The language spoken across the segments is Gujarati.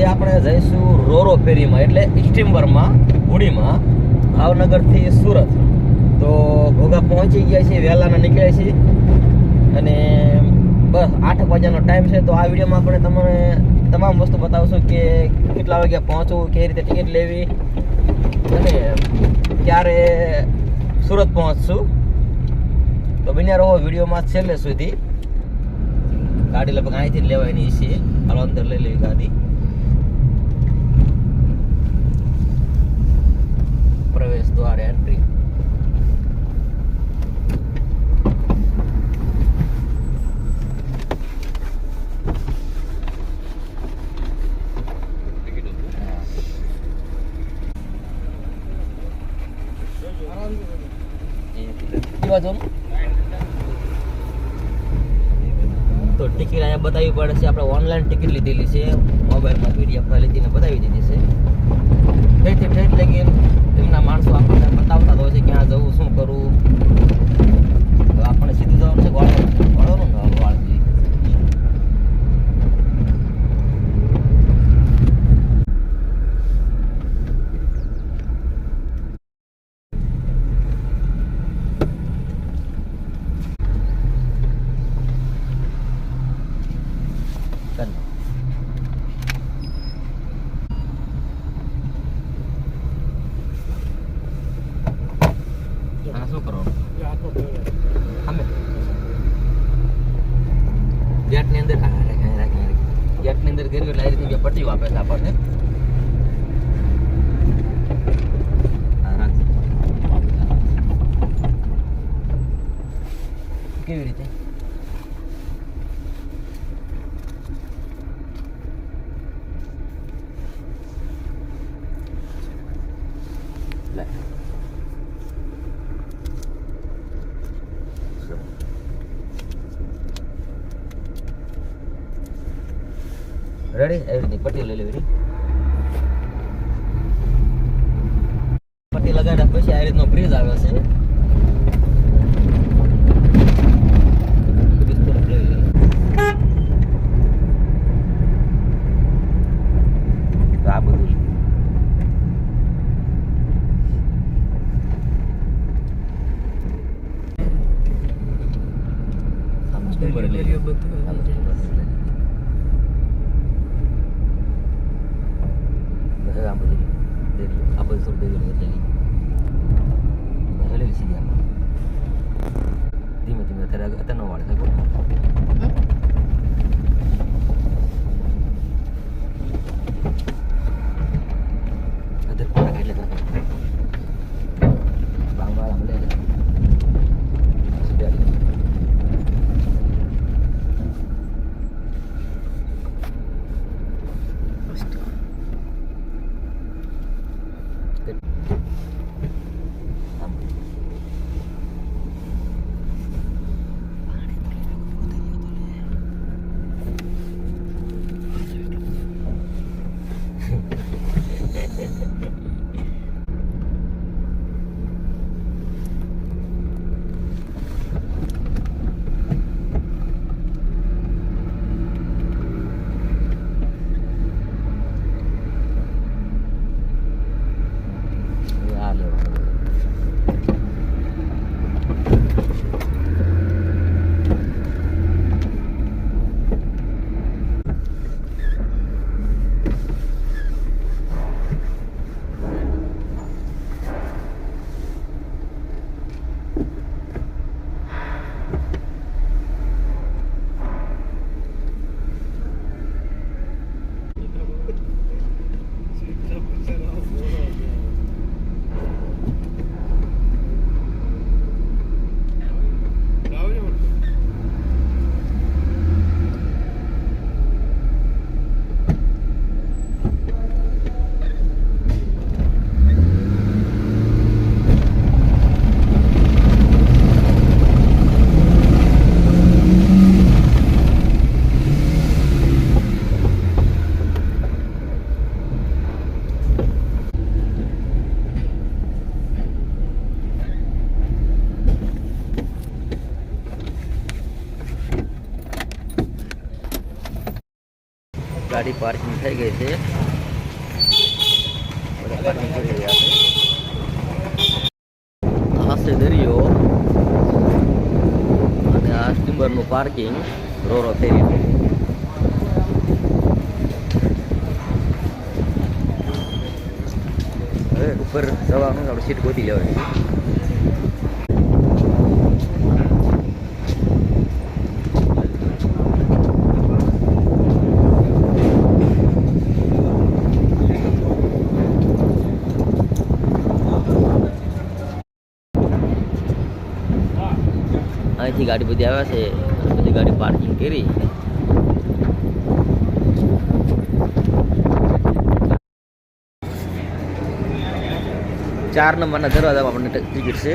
આજે આપણે જઈશું રોરો ફેરીમાં, એટલે સ્ટીમ્બરમાં હુડીમાં ભાવનગરથી સુરત. તો ઘોઘા પહોંચી ગયા છીએ, વહેલાના નીકળ્યા છીએ. અને બસ આઠ વાગ્યાનો ટાઈમ છે, તો આ વિડીયોમાં આપણે તમને તમામ વસ્તુ બતાવશું કે કેટલા વાગ્યા પહોંચવું કેવી રીતે ટિકિટ લેવી, અને ક્યારે સુરત પહોંચશું. તો બન્યા રહો વિડીયોમાં છેલ્લે સુધી. ગાડી લગભગ અહીંથી જ નહીં છે. હાલો અંદર લઈ લેવી ગાડી. પ્રવેશ દ્વાર એન્ટ્રી તો ટિકિટ અહીંયા બતાવવી પડે છે. આપણે ઓનલાઈન ટિકિટ લીધેલી છે. મોબાઈલમાં પીડીએફમાં લીધીને બતાવી દીધી છે. ઠેઠથી ઠેઠ લગી એમના માણસો આપણને બતાવતા હોય છે ક્યાં જવું શું કરવું તો આપણને સીધું જવાનું છે ગોળો ગોળોનું ને વાળજી ચાલો આ શું કરો અમે ગેટની અંદર હા રાખ હા રાખ હા અંદર ગયું એટલે રીતે પટ્ટીઓ આપે છે આપણને હા રાખ કેવી રીતે લે રેડી એવી રીતે પટ્ટી લઈ લેવી પટ્ટી લગાડ્યા પછી આ રીતનો બ્રિજ આવે છે bridge Era muy del Apple Store de los de Dime, dime, te la no vale, ¿sabes? ગાડી પાર્કિંગ થઈ ગઈ છે. બધા રહ્યા દરિયો. અને આ સ્ટીમરનું પાર્કિંગ રોરો ફેરીનું હવે ઉપર જવાનું, આપણે સીટ ગોતી લેવાની. અહીંથી ગાડી બધી આવ્યા છે બધી ગાડી પાર્કિંગ કરી. ચાર નંબરના દરવાજામાં આપણને ટિકિટ છે.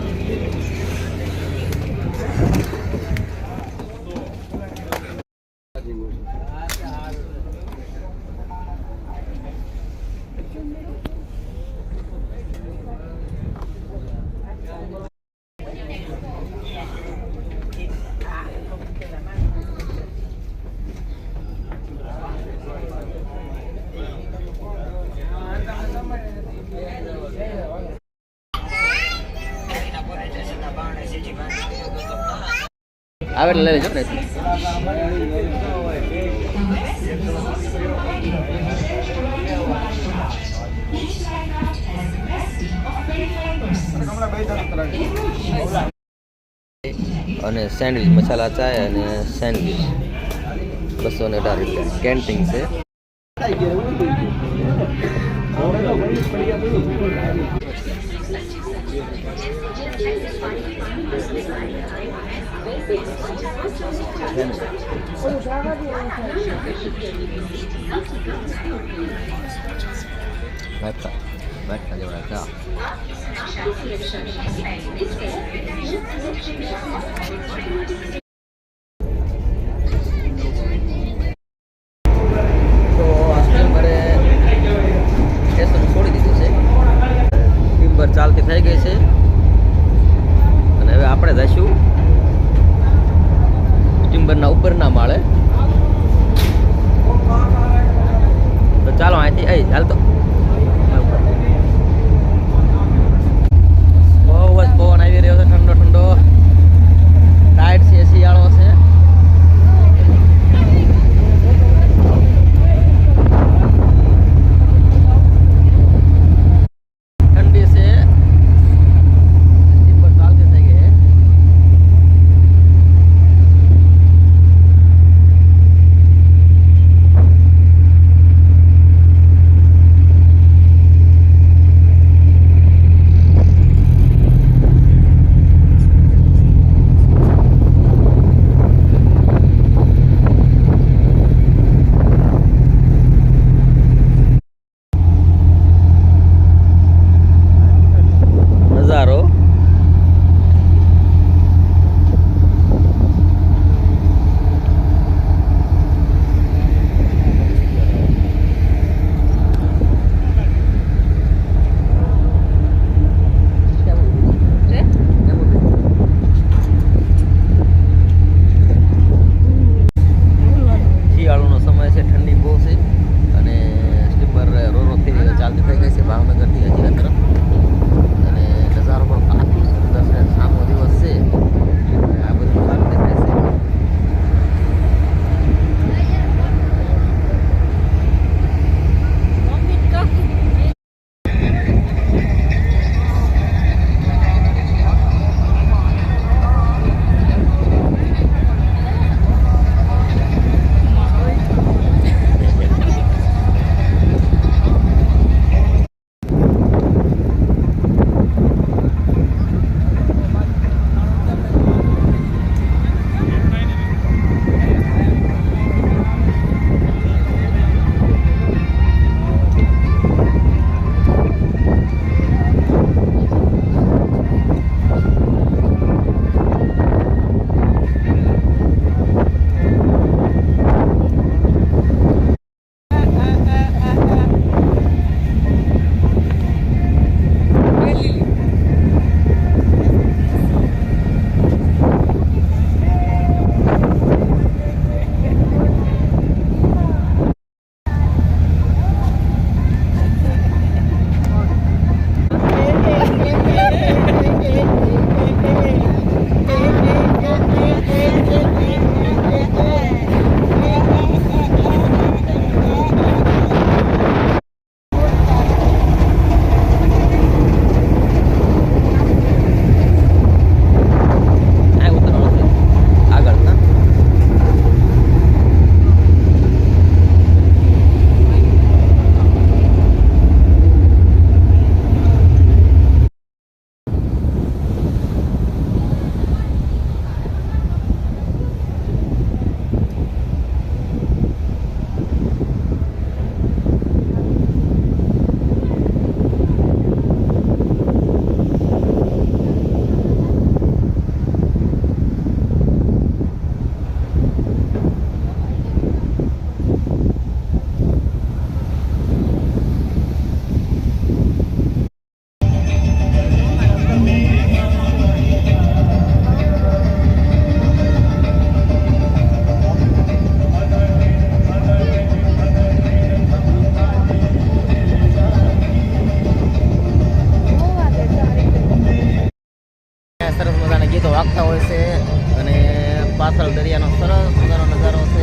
આવે લઈ લેજો ને. અને સેન્ડવિચ, મસાલા ચાય અને સેન્ડવિચ. બસો ને અઢાર રૂપિયા. કેન્ટીન છે. છોડી દીધું છે. સ્ટીમર ચાલતી થઈ ગઈ છે. ગીતો વાગતા હોય છે અને પાછળ દરિયાનો સરસ મજાનો નજારો છે.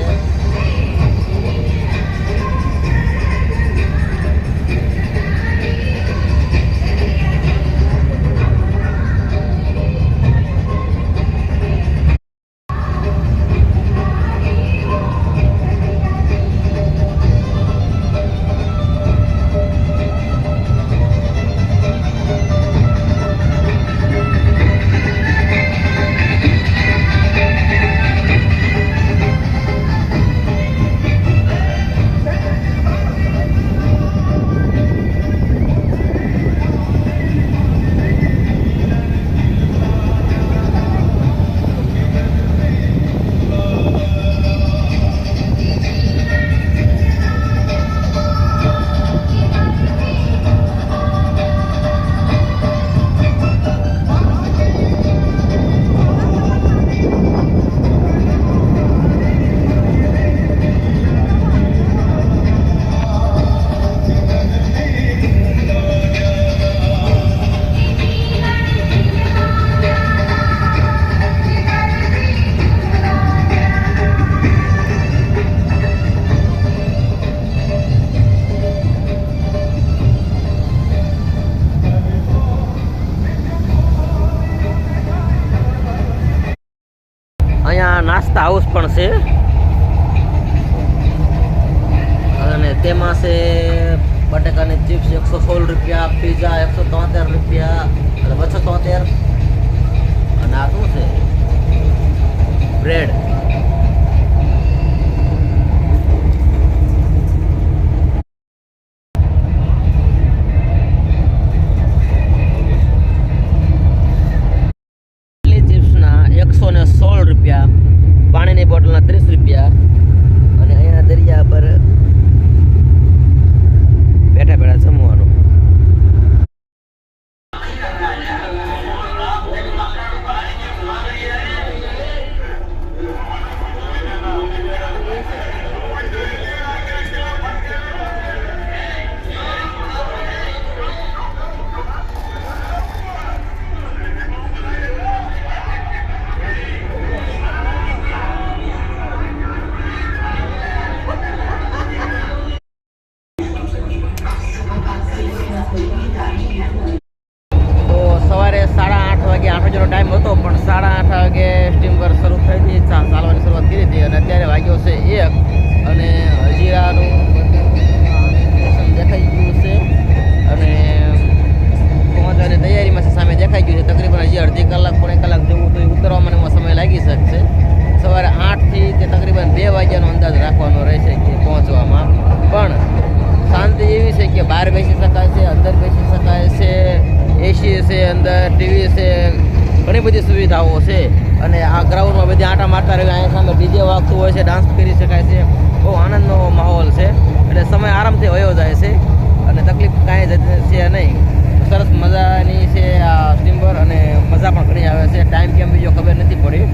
નાસ્તા હાઉસ પણ છે. અને તેમાં છે બટેકાની ચિપ્સ, એકસો સોળ રૂપિયા પીઝા એકસો તોતેર રૂપિયા અને બસો તોતેર. અને આ શું છે? Bread Yeah. લાગી શકશે. સવારે આઠથી કે તકરીબન બે વાગ્યાનો અંદાજ રાખવાનો રહેશે કે પહોંચવામાં. પણ શાંતિ એવી છે કે બહાર બેસી શકાય છે, અંદર બેસી શકાય છે એસી છે અંદર ટીવી છે, ઘણી બધી સુવિધાઓ છે. અને આ ગ્રાઉન્ડમાં બધી આંટા મારતા રહે, અહીંયા સામે ડીજે વાગતું હોય છે ડાન્સ કરી શકાય છે. બહુ આનંદનો માહોલ છે. એટલે સમય આરામથી વયો જાય છે. અને તકલીફ કાંઈ જ છે નહીં. સરસ મજાની છે આ સ્ટીમર અને મજા પણ ઘણી આવે છે. ટાઈમ કેમ બીજો ખબર નથી પડી.